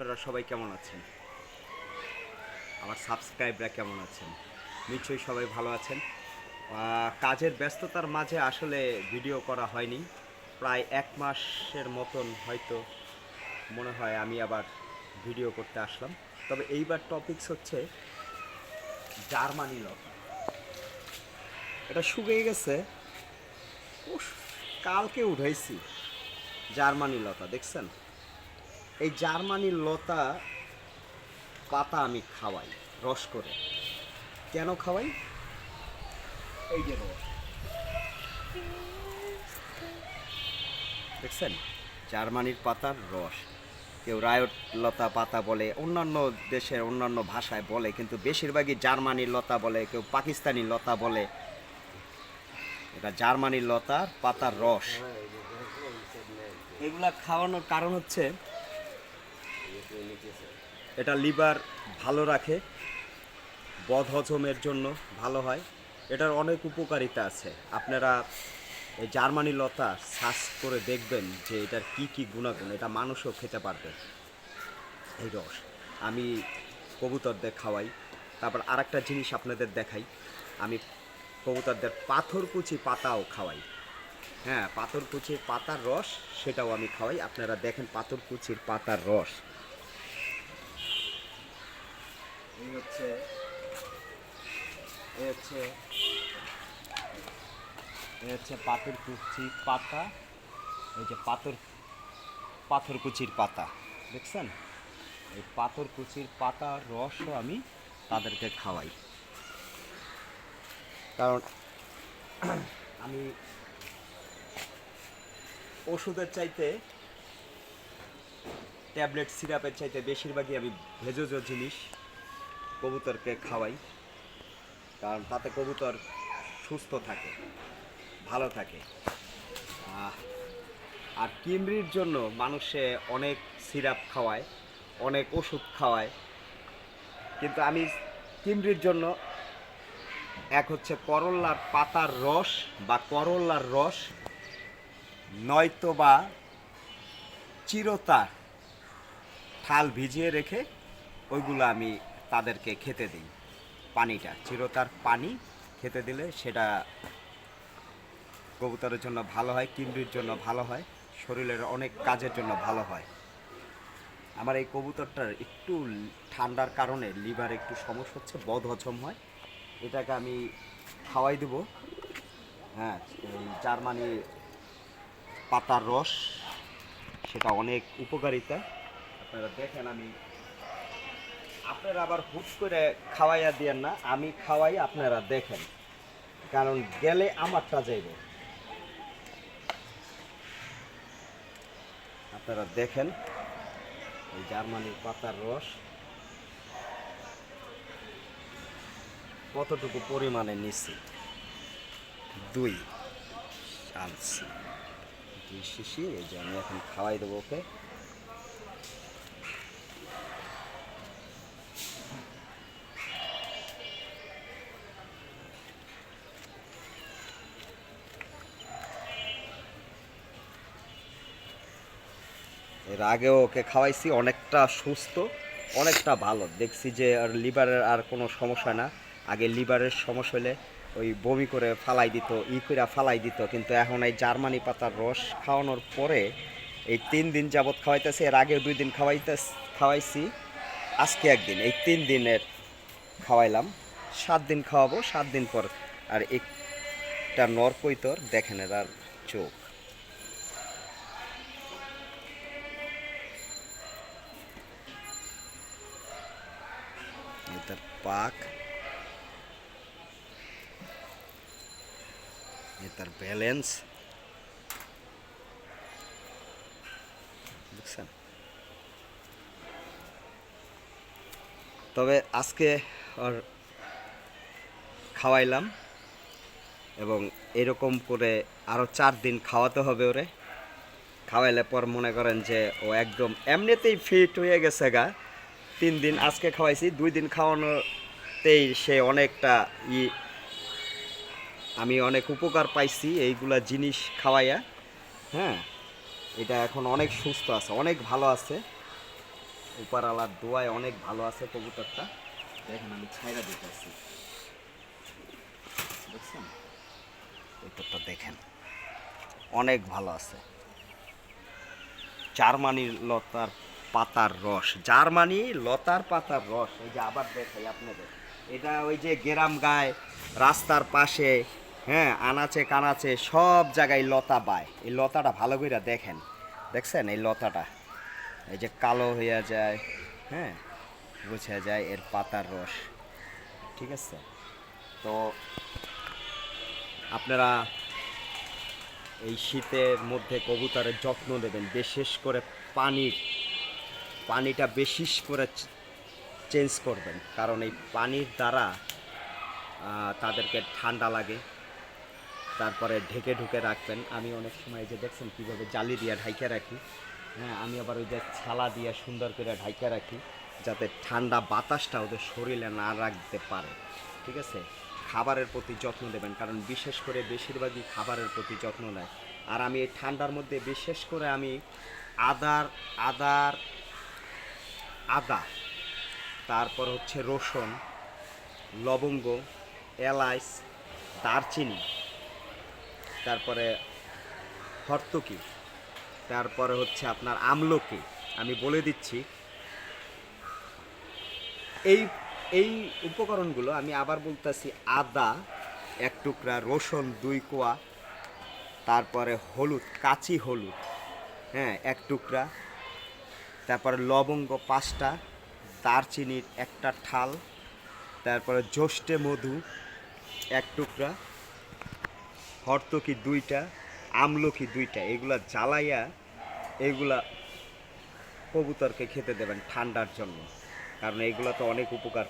আপনারা সবাই কেমন আছেন? আমার সাবস্ক্রাইবরা কেমন আছেন? নিশ্চয়ই সবাই ভালো আছেন। কাজের ব্যস্ততার মাঝে আসলে ভিডিও করা হয়নি। প্রায় এক মাসের মতন হয়তো মনে হয় আমি আবার ভিডিও করতে আসলাম। তবে এইবার টপিকস হচ্ছে জার্মানি লতা এটা শুকিয়ে গেছে। কালকে উঠাইছি জার্মানি লতা, দেখছেন? এই জার্মানির লতা পাতা আমি খাওয়াই রস করে। কেন খাওয়াই? এই যে রস। দেখছেন? জার্মানির পাতার রস। কেউ রায়ট লতা পাতা বলে অন্যান্য দেশের অন্যান্য ভাষায় বলে কিন্তু বেশিরভাগই জার্মানির লতা বলে কেউ পাকিস্তানি লতা বলে। এটা জার্মানির লতার পাতার রস। এগুলা খাওয়ানোর কারণ হচ্ছে এটা লিভার ভালো রাখে, বদ হজমের জন্য ভালো হয়। এটার অনেক উপকারিতা আছে। আপনারা এই জার্মানি লতা সার্চ করে দেখবেন যে এটার কি কি গুণাগুণ, এটা মানুষও খেতে পারবে। এই রস, আমি কবুতরদের খাওয়াই। তারপর আরেকটা জিনিস আপনাদের দেখাই। আমি কবুতরদের পাথরকুচি পাতাও খাওয়াই। হ্যাঁ পাথরকুচির পাতার রস সেটাও আমি খাওয়াই। আপনারা দেখেন পাথরকুচির পাতার রস। এই হচ্ছে এই হচ্ছে এই হচ্ছে পাথরকুচি পাতা। এই যে পাথর পাথরকুচির পাতা, দেখছেন? এই পাথরকুচির পাতার রসও আমি তাদেরকে খাওয়াই। কারণ আমি ওষুধের চাইতে, ট্যাবলেট সিরাপের চাইতে বেশিরভাগই আমি ভেষজ জিনিস কবুতরকে খাওয়াই। কারণ তাতে কবুতর সুস্থ থাকে, ভালো থাকে। আর কিমরির জন্য মানুষে অনেক সিরাপ খাওয়ায়, অনেক ওষুধ খাওয়ায়। কিন্তু আমি কিমরির জন্য এক হচ্ছে করল্লার পাতার রস বা করল্লার রস, নয়তো বা চিরতা ঠাল ভিজিয়ে রেখে ওইগুলো আমি তাদেরকে খেতে দিই পানিটা, চিরতার পানি খেতে দিলে সেটা কবুতরের জন্য ভালো হয় কিমরির জন্য ভালো হয়, শরীরের অনেক কাজের জন্য ভালো হয়। আমার এই কবুতরটার একটু ঠান্ডার কারণে লিভার একটু সমস্যা হচ্ছে, বদ হজম হয়। এটাকে আমি খাওয়াই দেব। হ্যাঁ জার্মানি পাতার রস, সেটা অনেক উপকারিতা। আপনারা দেখেন আমি আপনারা আবার হুট করে খাওয়াইয়া দিয়েন না, আমি খাওয়াই আপনারা দেখেন। কারণ গেলে আমারটা যাইব। আপনারা দেখেন, এই জার্মানির পাতার রস কতটুকু পরিমাণে নিচ্ছি দুই। আনছি। দুই শিশি, এই যে আমি এখন খাওয়াই দেবো, ওকে? এর আগেও ওকে খাওয়াইছি, অনেকটা সুস্থ, অনেকটা ভালো। দেখছি যে আর লিভারের আর কোনো সমস্যা না। আগে লিভারের সমস্যা হলে ওই বমি করে ফালাই দিত, ই করে ফালাই দিত। কিন্তু এখন এই জার্মানি পাতার রস খাওয়ানোর পরে এই তিন দিন যাবৎ খাওয়াইতেছে, এর আগে দুই দিন খাওয়াইতে খাওয়াইছি। আজকে একদিন, এই তিন দিনের খাওয়াইলাম। সাত দিন খাওয়াবো, সাত দিন পর আর একটা নরকৈতর দেখেন এর আর চোখ। তার পাক তার ব্যালেন্স দেখছেন তবে আজকে ওর খাওয়াইলাম এবং এরকম করে আরও চার দিন খাওয়াতে হবে ওরে। খাওয়াইলে পর মনে করেন যে ও একদম এমনিতেই ফিট হয়ে গেছে গা। তিন দিন আজকে খাওয়াইছি, দুই দিন খাওয়ানোতেই সে অনেকটা ই, আমি অনেক উপকার পাইছি এইগুলা জিনিস খাওয়াইয়া হ্যাঁ? এটা এখন অনেক সুস্থ আছে, অনেক ভালো আছে। উপরালার দোয়ায় অনেক ভালো আছে কবুতরটা। দেখেন আমি ছাইরা দিতেছি। দেখছেন? কবুতরটা দেখেন, অনেক ভালো আছে। জার্মানির লতার পাতার রস, জার্মানি লতার পাতার রস, এই যে আবার দেখাই আপনাদের। এটা ওই যে গ্রাম গায়ে, রাস্তার পাশে হ্যাঁ আনাচে কানাচে সব জায়গায় লতা বায় এই লতাটা ভালো করে দেখেন। দেখছেন এই লতাটা? এই যে কালো হইয়া যায় হ্যাঁ বুঝা যায় এর পাতার রস। ঠিক আছে? তো আপনারা এই শীতের মধ্যে কবুতরের যত্ন নেবেন, বিশেষ করে পানির পানিটা বেশি করে চেঞ্জ করবেন। কারণ এই পানির দ্বারা তাদেরকে ঠান্ডা লাগে। তারপরে ঢেকে ঢুকে রাখবেন। আমি অনেক সময় যে দেখছেন কীভাবে জালি দিয়ে ঢাইকে রাখি। হ্যাঁ আমি আবার ওই যে ছালা দিয়ে সুন্দর করে ঢাইকে রাখি, যাতে ঠান্ডা বাতাসটা ওদের শরীরে না রাখতে পারে। ঠিক আছে? খাবারের প্রতি যত্ন দেবেন, কারণ বিশেষ করে বেশিরভাগই খাবারের প্রতি যত্ন নেয়। আর আমি এই ঠান্ডার মধ্যে বিশেষ করে আমি আদার আদার আদা, তারপর হচ্ছে রসুন, লবঙ্গ এলাচ দারচিনি, তারপরে হর্তকি, তারপরে হচ্ছে আপনার আমলকি। আমি বলে দিচ্ছি, এই এই উপকরণগুলো আমি আবার বলতেছি আদা, এক টুকরা রসুন, দুই কোয়া, তারপরে হলুদ, কাঁচি হলুদ হ্যাঁ এক টুকরা তারপরে লবঙ্গ পাঁচটা, দারচিনির একটা ঠাল, তারপরে জ্যৈষ্ঠে মধু এক টুকরা, হর্তকি দুইটা, আমলকি দুইটা, এগুলা জ্বালাইয়া এগুলা কবুতরকে খেতে দেবেন ঠান্ডার জন্য। কারণ এগুলো তো অনেক উপকার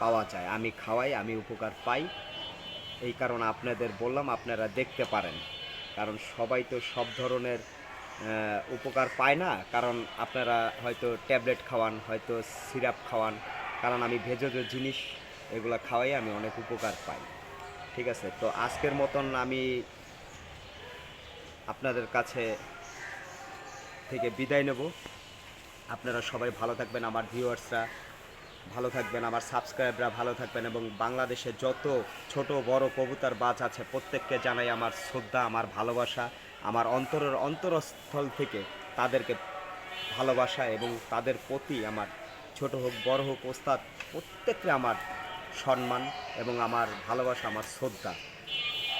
পাওয়া যায়। আমি খাওয়াই, আমি উপকার পাই। এই কারণে আপনাদের বললাম, আপনারা দেখতে পারেন। কারণ সবাই তো সব ধরনের উপকার পায় না, কারণ আপনারা হয়তো ট্যাবলেট খাওয়ান, হয়তো সিরাপ খাওয়ান, কারণ আমি ভেষজ জিনিস এগুলো খাওয়াই আমি অনেক উপকার পাই। ঠিক আছে? তো আজকের মতন আমি আপনাদের কাছে থেকে বিদায় নেব। আপনারা সবাই ভালো থাকবেন, আমার ভিউয়ার্সরা ভালো থাকবেন, আমার সাবস্ক্রাইবরা ভালো থাকবেন, এবং বাংলাদেশে যত ছোট বড় কবুতর বাজ আছে, প্রত্যেককে জানাই আমার শ্রদ্ধা, আমার ভালোবাসা। আমার অন্তরের অন্তরস্থল থেকে তাদেরকে ভালোবাসা এবং তাদের প্রতি আমার ছোট হোক, বড় হোক, ওস্তাদ, প্রত্যেককে আমার সম্মান এবং আমার ভালোবাসা, আমার শ্রদ্ধা।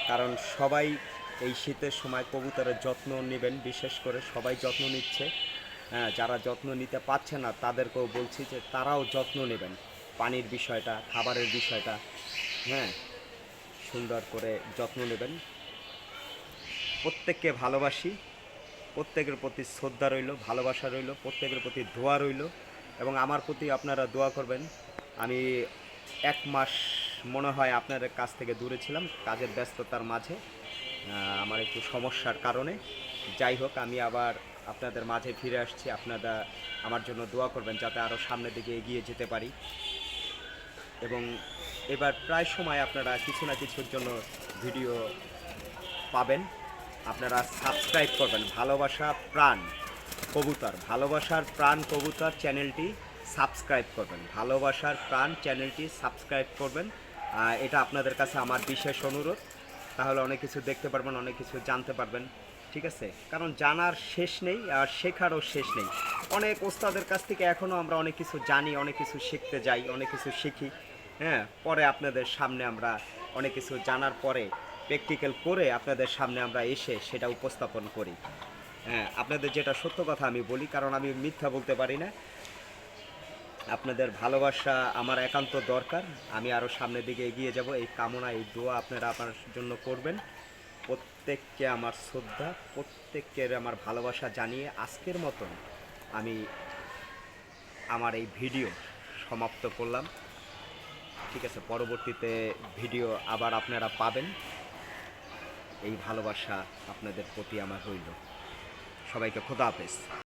কারণ সবাই এই শীতের সময় কবুতরের যত্ন নেবেন, বিশেষ করে সবাই যত্ন নিচ্ছে। হ্যাঁ যারা যত্ন নিতে পারছে না, তাদেরকেও বলছি যে তারাও যত্ন নেবেন। পানির বিষয়টা, খাবারের বিষয়টা হ্যাঁ সুন্দর করে যত্ন নেবেন। প্রত্যেককে ভালোবাসি, প্রত্যেকের প্রতি শ্রদ্ধা রইল, ভালোবাসা রইল, প্রত্যেকের প্রতি দোয়া রইল, এবং আমার প্রতি আপনারা দোয়া করবেন। আমি এক মাস মনে হয় আপনাদের কাছ থেকে দূরে ছিলাম, কাজের ব্যস্ততার মাঝে আমার একটু সমস্যার কারণে। যাই হোক, আমি আবার আপনাদের মাঝে ফিরে আসছি, আপনারা আমার জন্য দোয়া করবেন যাতে আরও সামনের দিকে এগিয়ে যেতে পারি। এবং এবার প্রায় সময় আপনারা কিছু না কিছুর জন্য ভিডিও পাবেন। আপনারা সাবস্ক্রাইব করবেন। ভালোবাসা প্রাণ। কবুতর। ভালোবাসার প্রাণ কবুতর চ্যানেলটি সাবস্ক্রাইব করবেন। ভালোবাসার প্রাণ চ্যানেলটি সাবস্ক্রাইব করবেন। এটা আপনাদের কাছে আমার বিশেষ অনুরোধ। তাহলে অনেক কিছু দেখতে পারবেন, অনেক কিছু জানতে পারবেন। ঠিক আছে? কারণ জানার শেষ নেই আর শেখারও শেষ নেই। অনেক ওস্তাদের কাছ থেকে এখনও আমরা অনেক কিছু জানি, অনেক কিছু শিখতে যাই, অনেক কিছু শিখি। হ্যাঁ পরে আপনাদের সামনে আমরা অনেক কিছু জানার পরে প্র্যাকটিক্যাল করে আপনাদের সামনে আমরা এসে সেটা উপস্থাপন করি। হ্যাঁ আপনাদের যেটা সত্য কথা আমি বলি, কারণ আমি মিথ্যা বলতে পারি না। আপনাদের ভালোবাসা আমার একান্ত দরকার। আমি আরও সামনের দিকে এগিয়ে যাব। এই কামনা, এই দোয়া আপনারা আমার জন্য করবেন। প্রত্যেককে আমার শ্রদ্ধা, প্রত্যেকের আমার ভালোবাসা জানিয়ে আজকের মতন আমি আমার এই ভিডিও সমাপ্ত করলাম। ঠিক আছে, পরবর্তীতে ভিডিও আবার আপনারা পাবেন। এই ভালোবাসা আপনাদের প্রতি আমার রইল। সবাইকে খোদা হাফেজ।